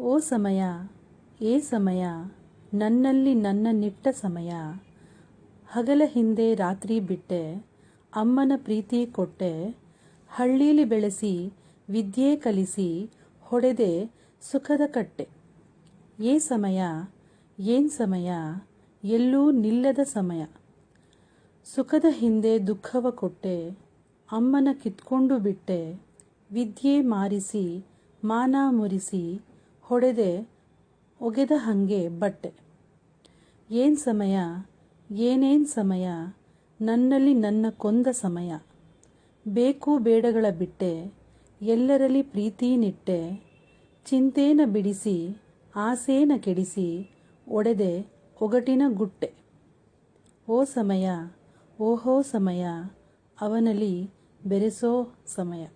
ಓ ಸಮಯ, ಏ ಸಮಯ, ನನ್ನಲ್ಲಿ ನನ್ನ ನಿಟ್ಟ ಸಮಯ. ಹಗಲ ಹಿಂದೆ ರಾತ್ರಿ ಬಿಟ್ಟೆ, ಅಮ್ಮನ ಪ್ರೀತಿ ಕೊಟ್ಟೆ. ಹಳ್ಳೀಲಿ ಬೆಳೆಸಿ, ವಿದ್ಯೆ ಕಲಿಸಿ, ಹೊಡೆದೆ ಸುಖದ ಕಟ್ಟೆ. ಏ ಸಮಯ, ಏನ್ ಸಮಯ, ಎಲ್ಲೂ ನಿಲ್ಲದ ಸಮಯ. ಸುಖದ ಹಿಂದೆ ದುಃಖವ ಕೊಟ್ಟೆ, ಅಮ್ಮನ ಕಿತ್ಕೊಂಡು ಬಿಟ್ಟೆ. ವಿದ್ಯೆ ಮಾರಿಸಿ, ಮಾನ ಮುರಿಸಿ ಹೊಡೆದೆ ಒಗೆದ ಹಂಗೆ ಬಟ್ಟೆ. ಏನ್ ಸಮಯ? ಏನೇನ್ ಸಮಯ? ನನ್ನಲ್ಲಿ ನನ್ನ ಕೊಂದ ಸಮಯ. ಬೇಕು ಬೇಡಗಳ ಬಿಟ್ಟೆ, ಎಲ್ಲರಲ್ಲಿ ಪ್ರೀತಿ ನಿಟ್ಟೆ. ಚಿಂತೇನ ಬಿಡಿಸಿ, ಆಸೇನ ಕೆಡಿಸಿ, ಒಡೆದೆ ಒಗಟಿನ ಗುಟ್ಟೆ. ಓ ಸಮಯ, ಓಹೋ ಸಮಯ, ಅವನಲ್ಲಿ ಬೆರೆಸೋ ಸಮಯ.